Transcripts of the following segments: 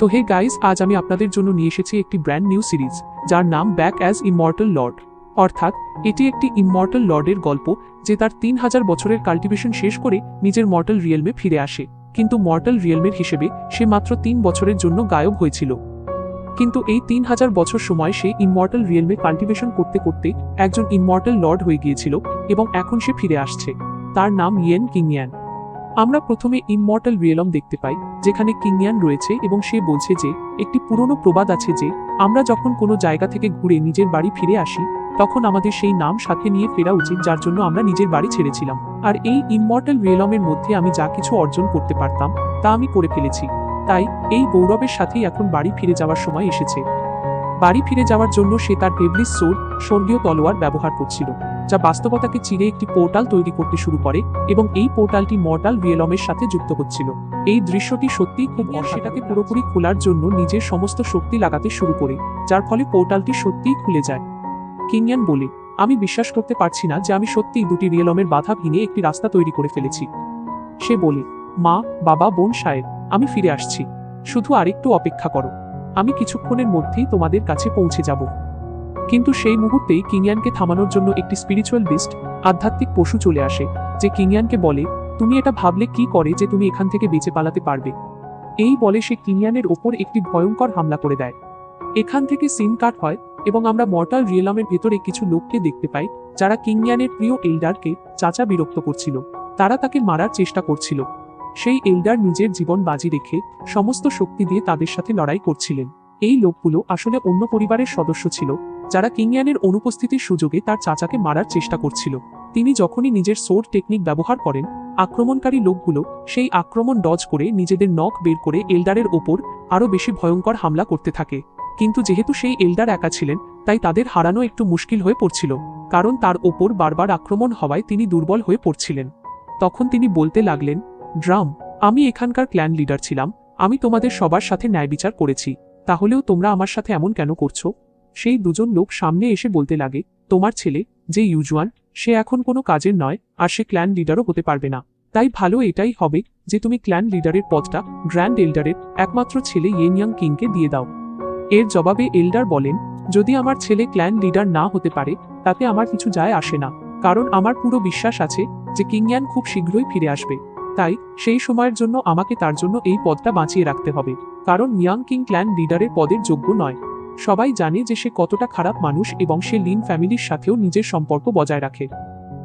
তো hey guys আজ আমি আপনাদের জন্য নিয়ে এসেছি একটি ব্র্যান্ড নিউ সিরিজ, যার নাম ব্যাক অ্যাজ ইমর্টাল লর্ড অর্থাৎ, এটি একটি ইমর্টাল লর্ডের গল্প, যে তার তিন হাজার বছরের কাল্টিভেশন শেষ করে নিজের মর্টাল রিয়েলমে ফিরে আসে। কিন্তু মর্টাল রিয়েলমের হিসেবে, সে মাত্র তিন বছরের জন্য গায়ব হয়েছিল। কিন্তু এই তিন হাজার বছর সময় সে ইমর্টাল রিয়েলমে কাল্টিভেশন করতে করতে একজন ইমর্টাল লর্ড হয়ে গিয়েছিল, এবং এখন সে ফিরে আসছে। তার নাম ইয়েন কিংয়ান আমরা প্রথমে ইমমর্টাল রিয়েলম দেখতে পাই, যেখানে কিংয়ান রয়েছে এবং সে বলছে যে, একটি পুরনো প্রবাদ আছে যে, আমরা যখন কোনো জায়গা থেকে ঘুরে নিজের বাড়ি ফিরে আসি, তখন আমাদের সেই নাম সাথে নিয়ে ফেরা উচিত যার জন্য আমরা নিজের বাড়ি ছেড়েছিলাম। আর এই ইমমর্টাল রিয়েলমের মধ্যে আমি যা কিছু অর্জন করতে পারতাম, তা আমি করে ফেলেছি। তাই, এই গৌরবের সাথেই এখন বাড়ি ফিরে যাওয়ার সময় এসেছে। বাড়ি ফিরে যাওয়ার জন্য সে তার পেবলিস সোর স্বর্গীয় তলোয়ার ব্যবহার করছিল। যা বাস্তবতাকে চিরে একটি পোর্টাল তৈরি করতে শুরু করে এবং এই পোর্টালটি মর্টাল রিয়েলমের সাথে যুক্ত হচ্ছিল। এই দৃশ্যটি সত্যিই খুব সেটাকে পুরোপুরি খোলার জন্য নিজের সমস্ত শক্তি লাগাতে শুরু করে, যার ফলে পোর্টালটি সত্যিই খুলে যায়। কিংয়ান বলে, আমি বিশ্বাস করতে পারছি না যে আমি সত্যিই দুটি রিয়েলমের বাধা ভেঙে একটি রাস্তা তৈরি করে ফেলেছি। সে বলে, মা, বাবা, বোন সাহেব আমি ফিরে আসছি। শুধু আরেকটু অপেক্ষা করো। আমি কিছুক্ষণের মধ্যেই তোমাদের কাছে পৌঁছে যাব। কিন্তু সেই মুহূর্তেই কিংয়ানকে থামানোর জন্য একটি স্পিরিচুয়াল বিস্ট আধ্যাত্মিক পশু চলে আসে, যে কিংয়ানকে বলে, তুমি এটা ভাবলে কি করে যে তুমি এখান থেকে বেঁচে পালাতে পারবে? এই বলে সে কিংয়ানের ওপর একটি ভয়ঙ্কর হামলা করে দেয়। এখান থেকে সিন কাট হয় এবং আমরা মর্টাল রিয়েলামের ভেতরে কিছু লোককে দেখতে পাই, যারা কিংয়ানের প্রিয় এল্ডারকে চাচা বিরক্ত করছিল। তারা তাকে মারার চেষ্টা করছিল। সেই এল্ডার নিজের জীবন বাজি রেখে সমস্ত শক্তি দিয়ে তাদের সাথে লড়াই করছিলেন। এই লোকগুলো আসলে অন্য পরিবারের সদস্য ছিল। যারা কিংয়ানের অনুপস্থিতির সুযোগে তার চাচাকে মারার চেষ্টা করছিল, তিনি যখনই নিজের সোর টেকনিক ব্যবহার করেন, আক্রমণকারী লোকগুলো সেই আক্রমণ ডজ করে নিজেদের নখ বের করে এলডারের ওপর আরও বেশি ভয়ঙ্কর হামলা করতে থাকে। কিন্তু যেহেতু সেই এলডার একা ছিলেন, তাই তাদের হারানো একটু মুশকিল হয়ে পড়ছিল, কারণ তার ওপর বারবার আক্রমণ হওয়ায় তিনি দুর্বল হয়ে পড়ছিলেন। তখন তিনি বলতে লাগলেন, ড্রাম, আমি এখানকার ক্ল্যান লিডার ছিলাম, আমি তোমাদের সবার সাথে ন্যায় বিচার করেছি, তাহলেও তোমরা আমার সাথে এমন কেন করছ? সেই দুজন লোক সামনে এসে বলতে লাগে, তোমার ছেলে, যে ইউজুয়ান সে এখন কোনো কাজের নয়, আর সে ক্ল্যান লিডারও হতে পারবে না। তাই ভালো এটাই হবে যে তুমি ক্ল্যান লিডারের পদটা গ্র্যান্ড এল্ডারের একমাত্র ছেলে ইয়েনিয়াং কিংকে দিয়ে দাও। এর জবাবে এল্ডার বলেন, যদি আমার ছেলে ক্ল্যান লিডার না হতে পারে, তাতে আমার কিছু যায় আসে না, কারণ আমার পুরো বিশ্বাস আছে যে কিংয়ান খুব শীঘ্রই ফিরে আসবে। তাই সেই সময়ের জন্য আমাকে তার জন্য এই পদটা বাঁচিয়ে রাখতে হবে, কারণ ইয়াং কিং ক্ল্যান লিডারের পদের যোগ্য নয়। সবাই জানে যে সে কতটা খারাপ মানুষ এবং সে লিন ফ্যামিলির সাথেও নিজের সম্পর্ক বজায় রাখে।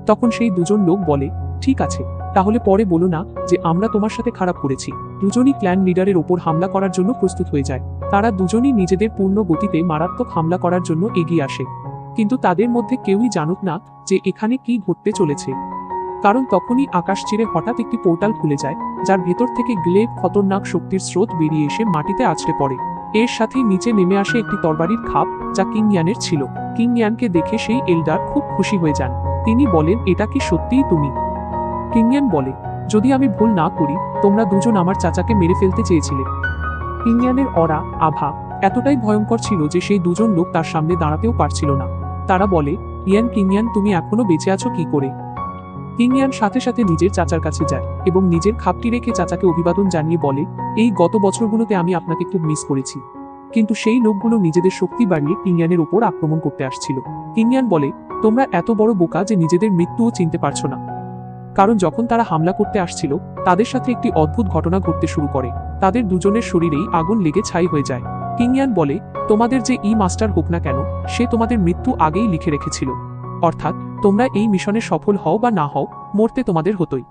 তখন সেই দুজন লোক বলে, ঠিক আছে, তাহলে পরে বলো না যে আমরা তোমার সাথে খারাপ করেছি। দুজনই ক্ল্যান লিডারের ওপর হামলা করার জন্য প্রস্তুত হয়ে যায়। তারা দুজনই নিজেদের পূর্ণ গতিতে মারাত্মক হামলা করার জন্য এগিয়ে আসে। কিন্তু তাদের মধ্যে কেউই জানুক না যে এখানে কি ঘটতে চলেছে। কারণ তখনই আকাশ চিরে হঠাৎ একটি পোর্টাল খুলে যায়, যার ভেতর থেকে গ্লেব, খতরনাক শক্তির স্রোত বেরিয়ে এসে মাটিতে আছড়ে পড়ে। এর সাথেই নিচে নেমে আসে একটি তরবারির খাপ, যা কিংয়ানের ছিল। কিংয়ানকে দেখে সেই এল্ডার খুব খুশি হয়ে যান। তিনি বলেন, এটা কি সত্যিই তুমি? কিংয়ান বলে, যদি আমি ভুল না করি, তোমরা দুজন আমার চাচাকে মেরে ফেলতে চেয়েছিলে। কিংয়ানের অরা, আভা, এতটাই ভয়ঙ্কর ছিল যে সেই দুজন লোক তার সামনে দাঁড়াতেও পারছিল না। তারা বলে, ইয়ান কিংয়ান তুমি এখনও বেঁচে আছো কি করে? কিংয়ান সাথে সাথে নিজের চাচার কাছে যায় এবং নিজের খাপটি রেখে চাচাকে অভিবাদন জানিয়ে বলে, এই গত বছরগুলোতে আমি আপনাকে খুব মিস করেছি। কিন্তু সেই লোকগুলো নিজেদের শক্তি বাড়িয়ে কিংয়ানের উপর আক্রমণ করতে আসছিল। কিংয়ান বলে, তোমরা এত বড় বোকা যে নিজেদের মৃত্যুও চিনতে পারছ না। কারণ যখন তারা হামলা করতে আসছিল, তাদের সাথে একটি অদ্ভুত ঘটনা ঘটতে শুরু করে। তাদের দুজনের শরীরেই আগুন লেগে ছাই হয়ে যায়। কিংয়ান বলে, তোমাদের যে ই মাস্টার হোক না কেন, সে তোমাদের মৃত্যু আগেই লিখে রেখেছিল। অর্থাৎ, তোমরা এই মিশনে সফল হও বা না হও, মরতে তোমাদের হতোই।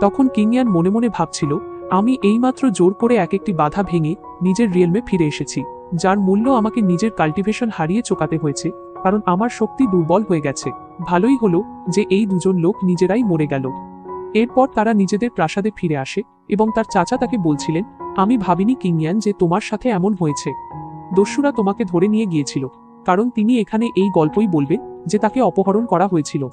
তখন কিংয়ান মনে মনে ভাবছিল, আমি এইমাত্র জোর করে এক একটি বাধা ভেঙে নিজের রিয়েলমে ফিরে এসেছি, যার মূল্য আমাকে নিজের কাল্টিভেশন হারিয়ে চোকাতে হয়েছে, কারণ আমার শক্তি দুর্বল হয়ে গেছে। ভালোই হলো যে এই দুজন লোক নিজেরাই মরে গেল। এরপর তারা নিজেদের প্রাসাদে ফিরে আসে এবং তার চাচা তাকে বলছিলেন, আমি ভাবিনি কিংয়ান যে তোমার সাথে এমন হয়েছে। দস্যুরা তোমাকে ধরে নিয়ে গিয়েছিল। কারণ তিনি এখানে এই গল্পই বলবে যে তাকে অপহরণ করা হয়েছিল।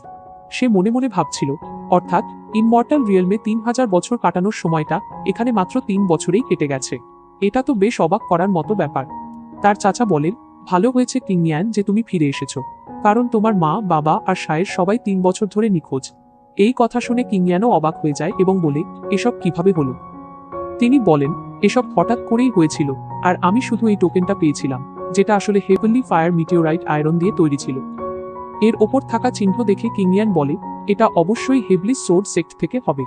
সে মনে মনে ভাবছিল, অর্থাৎ ইমমর্টাল রিয়েলমে তিন হাজার বছর কাটানোর সময়টা এখানে মাত্র তিন বছরেই কেটে গেছে। এটা তো বেশ অবাক করার মতো ব্যাপার। তার চাচা বলেন, ভালো হয়েছে কিংয়ান যে তুমি ফিরে এসেছ। কারণ তোমার মা, বাবা আর সায়ের সবাই তিন বছর ধরে নিখোঁজ। এই কথা শুনে কিংয়ানও অবাক হয়ে যায় এবং বলে, এসব কীভাবে হলো? তিনি বলেন, এসব হঠাৎ করেই হয়েছিল, আর আমি শুধু এই টোকেনটা পেয়েছিলাম। যেটা আসলে হেভেনলি ফায়ার মিটিওরাইট আয়রন দিয়ে তৈরি ছিল। এর ওপর থাকা চিহ্ন দেখে কিংয়ান বলে, এটা অবশ্যই হেভলি সোর্ড সেক্ট থেকে হবে।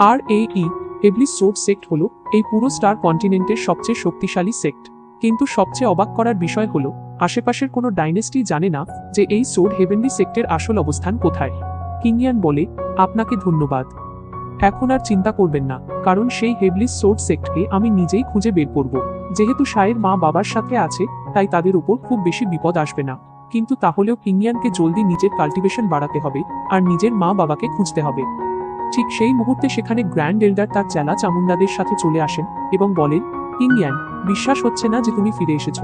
আর এই ই হেভলি সোর্ড সেক্ট হলো এই পুরো স্টার কন্টিনেন্টের সবচেয়ে শক্তিশালী সেক্ট কিন্তু সবচেয়ে অবাক করার বিষয় হলো, আশেপাশের কোনো ডাইনেস্টি জানে না যে এই সোর্ড হেভেনলি সেক্টের আসল অবস্থান কোথায়। কিংয়ান বলে, আপনাকে ধন্যবাদ। এখন আর চিন্তা করবেন না, কারণ সেই হেভলি সোর্ড সেক্টকে আমি নিজেই খুঁজে বের করব। যেহেতু সায়ের মা বাবার সাথে আছে, তাই তাদের উপর খুব বেশি বিপদ আসবে না। কিন্তু তাহলেও কিংয়ানকে জলদি নিজের কাল্টিভেশন বাড়াতে হবে, আর নিজের মা বাবাকে খুঁজতে হবে। ঠিক সেই মুহূর্তে সেখানে গ্র্যান্ড এল্ডার তার চেলা চামুন্ডাদের সাথে চলে আসেন এবং বলেন, কিংয়ান, বিশ্বাস হচ্ছে না যে তুমি ফিরে এসেছ।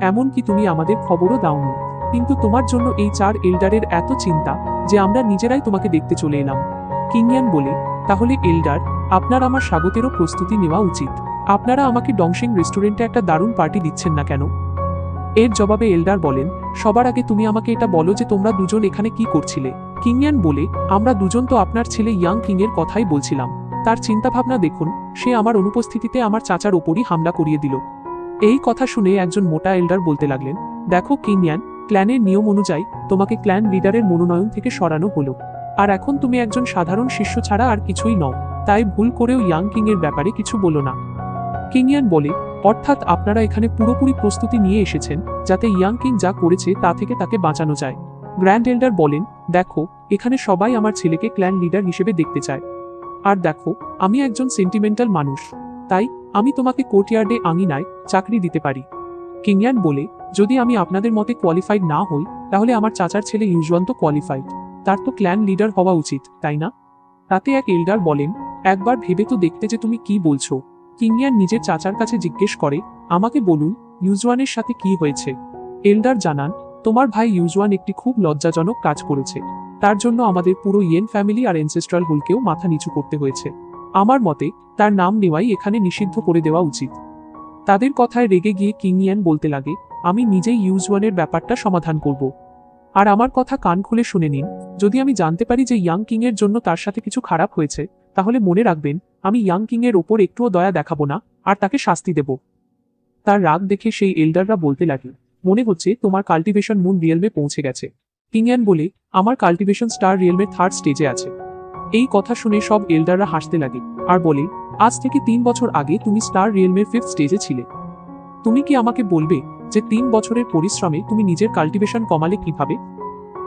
এমনকি তুমি আমাদের খবরও দাওনি। কিন্তু তোমার জন্য এই চার এল্ডারের এত চিন্তা যে আমরা নিজেরাই তোমাকে দেখতে চলে এলাম। কিংয়ান বলে তাহলে, এল্ডার, আপনার আমার স্বাগতেরও প্রস্তুতি নেওয়া উচিত। আপনারা আমাকে ডংশিং রেস্টুরেন্টে একটা দারুণ পার্টি দিচ্ছেন না কেন? এর জবাবে এল্ডার বলেন, সবার আগে তুমি আমাকে এটা বলো যে তোমরা দুজন এখানে কি করছিলে। কিংয়ান বলে, আমরা দুজন তো আপনার ছেলে ইয়াং কিং এর কথাই বলছিলাম। তার চিন্তাভাবনা দেখুন, সে আমার অনুপস্থিতিতে আমার চাচার ওপরই হামলা করিয়ে দিল। এই কথা শুনে একজন মোটা এল্ডার বলতে লাগলেন, দেখো কিংয়ান, ক্ল্যানের নিয়ম অনুযায়ী তোমাকে ক্ল্যান লিডারের মনোনয়ন থেকে সরানো হলো। আর এখন তুমি একজন সাধারণ শিষ্য ছাড়া আর কিছুই নও, তাই ভুল করেও ইয়াং কিং এর ব্যাপারে কিছু বলো না। কিংয়ান বলে, অর্থাৎ আপনারা এখানে পুরোপুরি প্রস্তুতি নিয়ে এসেছেন, যাতে ইয়াং কিং যা করেছে তা থেকে তাকে বাঁচানো যায়। গ্র্যান্ড এল্ডার বলেন, দেখো, এখানে সবাই আমার ছেলেকে ক্ল্যান লিডার হিসেবে দেখতে চায়। আর দেখো, আমি একজন সেন্টিমেন্টাল মানুষ, তাই আমি তোমাকে কোর্টইয়ার্ডে আঙিনায় চাকরি দিতে পারি। কিংয়ান বলে, যদি আমি আপনাদের মতে কোয়ালিফাইড না হই, তাহলে আমার চাচার ছেলে ইউজুয়ান তো কোয়ালিফাইড। তার তো ক্ল্যান লিডার হওয়া উচিত, তাই না? তাতে এক এল্ডার বলেন, একবার ভেবে তো দেখতে যে তুমি কি বলছো। কিংয়ান নিজের চাচার কাছে জিজ্ঞেস করে, আমাকে বলুন, ইউজওয়ানের সাথে কি হয়েছে? এল্ডার জানান, তোমার ভাই ইউজওয়ান একটি খুব লজ্জাজনক কাজ করেছে। তার জন্য আমাদের পুরো ইয়েন ফ্যামিলি আর এনসেস্ট্রাল হুলকেও মাথা নিচু করতে হয়েছে। আমার মতে, তার নাম নেওয়াই এখানে নিষিদ্ধ করে দেওয়া উচিত। তাদের কথায় রেগে গিয়ে কিংয়ান বলতে লাগে, আমি নিজেই ইউজওয়ানের ব্যাপারটা সমাধান করব। আর আমার কথা কান খুলে শুনে নিন। যদি আমি জানতে পারি যে ইয়াং কিং এর জন্য তার সাথে কিছু খারাপ হয়েছে, তাহলে মনে রাখবেন, আমি ইয়াং কিং এর ওপর একটুও দয়া দেখাবো না, আর তাকে শাস্তি দেব। তার রাগ দেখে সেই এল্ডাররা বলতে লাগে মনে হচ্ছে তোমার কাল্টিভেশন মুন রিয়েলমে পৌঁছে গেছে। কিংয়ান বলে, আমার কাল্টিভেশন স্টার রিয়েলমের থার্ড স্টেজে আছে। এই কথা শুনে সব এল্ডাররা হাসতে লাগে, আর বলে, আজ থেকে তিন বছর আগে তুমি স্টার রিয়েলমের ফিফথ স্টেজে ছিলে। তুমি কি আমাকে বলবে যে তিন বছরের পরিশ্রমে তুমি নিজের কাল্টিভেশন কমালে কীভাবে?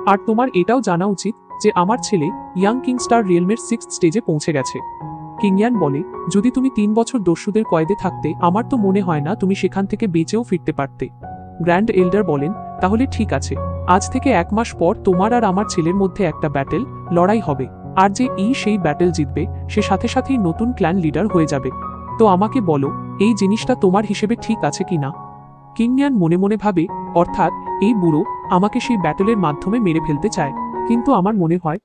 আর তোমার এটাও জানা উচিত যে আমার ছেলে ইয়াং কিং স্টার রিয়েলমের সিক্স স্টেজে পৌঁছে গেছে। কিংয়ান বলে, যদি তুমি তিন বছর দস্যুদের কয়েদে থাকতে, আমার তো মনে হয় না তুমি সেখান থেকে বেঁচেও ফিরতে পারতে। গ্র্যান্ড এল্ডার বলেন, তাহলে ঠিক আছে, আজ থেকে এক মাস পর তোমার আর আমার ছেলের মধ্যে একটা ব্যাটেল লড়াই হবে। আর যে ই সেই ব্যাটেল জিতবে, সে সাথে সাথেই নতুন ক্ল্যান লিডার হয়ে যাবে। তো আমাকে বলো, এই জিনিসটা তোমার হিসেবে ঠিক আছে কি না কিংয়ান মনে মনে ভাবে, অর্থাৎ, এই বুড়ো আমাকে সেই ব্যাটলের মাধ্যমে মেরে ফেলতে চায়। কিন্তু আমার মনে হয়